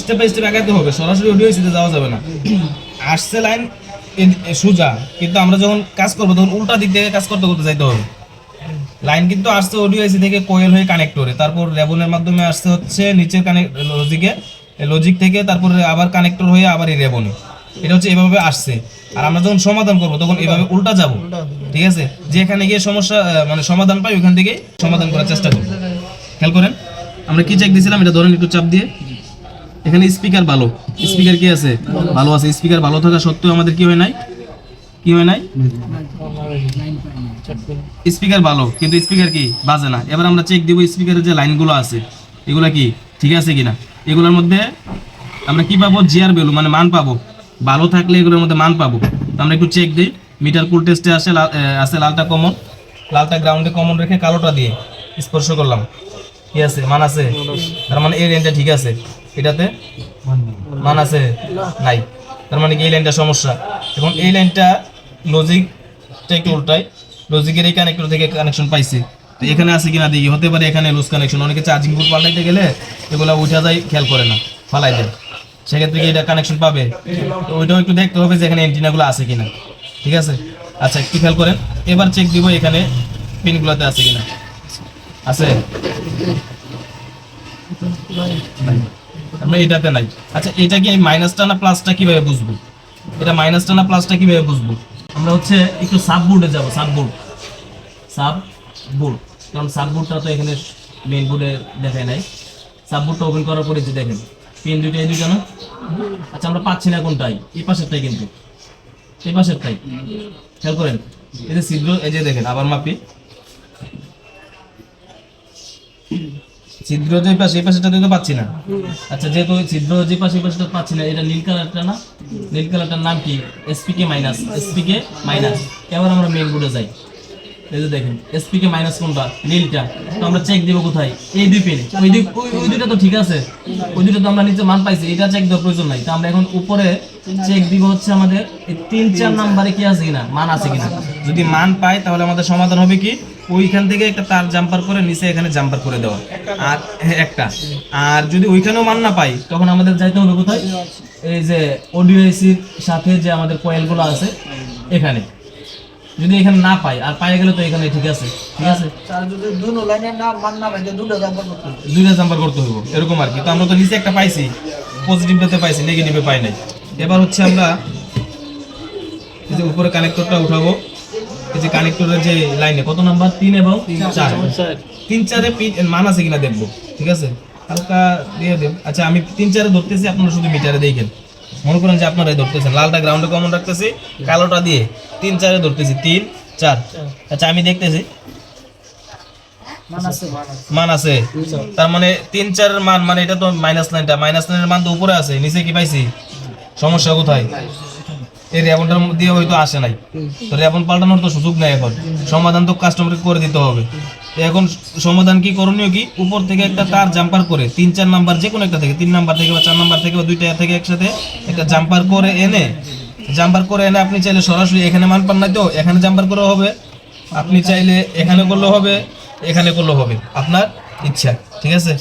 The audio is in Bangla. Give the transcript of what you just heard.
স্টেপ বাই স্টেপ আগাতে হবে। সরাসরি অডিও এসিতে যাওয়া যাবে না। আসছে লাইন সোজা। কিন্তু আমরা যখন কাজ করব তখন উল্টা দিক থেকে কাজ করতে করতে যাইতে হবে। লাইন কিন্তু আসছে অডিও এসি থেকে কোয়েল হয়ে কানেক্টরে তারপর রেবনের মাধ্যমে আসছে হচ্ছে নিচের কানেক্ট লজিকে লজিক থেকে তারপরে আবার কানেক্টর হয়ে আবার এই রেবনে এটা হচ্ছে এভাবে আসছে। আর আমরা যখন সমাধান করব তখন এভাবে উল্টা যাব। ঠিক আছে? যেখানে গিয়ে সমস্যা মানে সমাধান পাই ওখান থেকে সমাধান করার চেষ্টা করব। খেয়াল করেন? আমরা কি চেক দিয়েছিলাম এটা ধরেন একটু চাপ দিয়ে। এখানে স্পিকার ভালো। স্পিকার কি আছে? ভালো আছে। স্পিকার ভালো থাকা সত্ত্বেও আমাদের কি হয় নাই? কি হয় নাই? স্পিকার ভালো, কিন্তু স্পিকার কি? বাজে না। এবার আমরা চেক দিব স্পিকারের যে লাইনগুলো আছে। এগুলা কি? ঠিক আছে কিনা? এগুলোর মধ্যে আমরা কি পাবো? জিআর ভ্যালু মানে মান পাবো। ভালো থাকলে এগুলোর মধ্যে মান পাবো। আমরা একটু চেক দিই। মিটার কুল টেস্টে আসে আছে লালটা কমন লালটা গ্রাউন্ডে কমন রেখে কালোটা দিয়ে স্পর্শ করলাম। কি আছে? মান আছে? তার মানে এই লাইনটা ঠিক আছে। এটাতে মান আছে? নাই। তার মানে কি এই লাইনটা সমস্যা? এই লাইনটা লজিকটা একটু উল্টাই। লজিকের এই কানেক্টর থেকে কানেকশন পাইছি। তো এখানে আছে কিনা দেখি। হতে পারে এখানে লুজ কানেকশন অনেকে চার্জিং পোর্ট পাল্টাইতে গেলে এগুলা উঠা যায় খেয়াল করে না। ফালাই দেয়। সেক্ষেত্রে কি এটা কানেকশন পাবে? তো ওইটাও একটু দেখতে হবে যে এখানে এন্টিনাগুলো আছে কিনা। ঠিক আছে? আচ্ছা একটু খেয়াল করেন। এবার চেক দিব এখানে পিনগুলোতে আছে কিনা। আছে? আমরা এটাতে নাই। আচ্ছা এটা কি মাইনাসটা না প্লাসটা কীভাবে বুঝব? এটা মাইনাসটা না প্লাসটা কীভাবে বুঝব? আমরা হচ্ছে একটু সাব বোর্ডে যাব সাব বোর্ড সাব বোর্ড কারণ সাব বোর্ডটা তো এখানে মেইন বোর্ডে দেখায় নাই। সাব বোর্ডটা ওপেন করার পরে যে দেখেন পিন দুইটা, এই দুইটা না? আচ্ছা আমরা পাচ্ছি না কোনটাই? এই পাশেরটাই কিন্তু। এই পাশেরটাই। খেয়াল করেন? এই যে ছিদ্র, এই যে দেখেন, আবার মাপি। ছিদ্র যে পাশে, এই পাশেটা তো পাচ্ছি না। আচ্ছা যেহেতু ছিদ্র যে পাশে, এই পাশেটা পাচ্ছি না, এটা নীল কালারটা না? নীল কালারটার নাম কি? এসপিকে মাইনাস এসপিকে মাইনাস এবার আমরা মেইন বোর্ডে যাই। এই যে দেখেন এসপিকে মাইনাস কোনটা? নীলটা। তো আমরা চেক দিব কোথায়? এই দুই ওই ওই দুইটা তো ঠিক আছে। ওই দুইটা তো আমরা নিচে মান পাইছি, এটা চেক দেওয়ার প্রয়োজন নাই। তো আমরা এখন উপরে চেক দিব হচ্ছে আমাদের এই তিন চার নাম্বারে কি আছে কিনা? মান আছে কিনা? যদি মান পাই, তাহলে আমাদের সমাধান হবে কি? ওইখান থেকে একটা তার জাম্পার করে নিচে এখানে জাম্পার করে দেওয়া। আর হ্যাঁ, একটা। আর যদি ওইখানেও মান না পাই তখন আমাদের যাইতে হবে কোথায়? এই যে অডিও এসির সাথে যে আমাদের কয়েলগুলো আছে এখানে। যদি এখানে না পাই আর পাই গেলে তো এখানে ঠিক আছে। ঠিক আছে? তার যদি দুনো লাইনে না মান না পাইতে দুটো জাম্পার করতে হবে। দুইটা জাম্পার করতে হইব এরকম আর কি। তো আমরা তো নিচে একটা পাইছি পজিটিভটাতে পাইছি নেগেটিভে পাই নাই। এবার হচ্ছে আমরা এই যে উপরে কানেক্টরটা উঠাবো। এই যে কানেক্টরের যে লাইনে কত নাম্বার? তিন এবং চার। তিন চারে। মান আছে কিনা দেখব ঠিক আছে? হালকা দিয়ে দেব। আচ্ছা আমি তিন চারে ধরতেছি আপনারা শুধু মিটারে দেখেন। মনে করেন যে ধরতেছেন। লালটা গ্রাউন্ডে কমন রাখতেছি কালোটা দিয়ে তিন চারে ধরতেছি তিন চার। আচ্ছা আমি দেখতেছি। মান আছে। মান তার মানে তিন চারের মান মানে এটা তো মাইনাস লাইনটা মাইনাস লাইনের মান তো উপরে আছে নিচে কি পাইছি? সমস্যা কোথায়? এই রেবনটার দিয়ে হয়তো আসে নাই। তো রেবন পাল্টানোর তো সুযোগ নেই এখন। সমাধান তো কাস্টমারকে করে দিতে হবে। এখন সমাধান কি করণীয় কি? উপর থেকে একটা তার জাম্পার করে, তিন, চার নাম্বার যে কোনো একটা থেকে, তিন নাম্বার থেকে বা চার নাম্বার থেকে বা দুইটা থেকে একসাথে একটা জাম্পার করে এনে জাম্পার করে এনে আপনি চাইলে সরাসরি এখানে মান পান না তো, এখানে জাম্পার করা হবে। আপনি চাইলে এখানে করলেও হবে, এখানে করলেও হবে। আপনার ইচ্ছা, ঠিক আছে?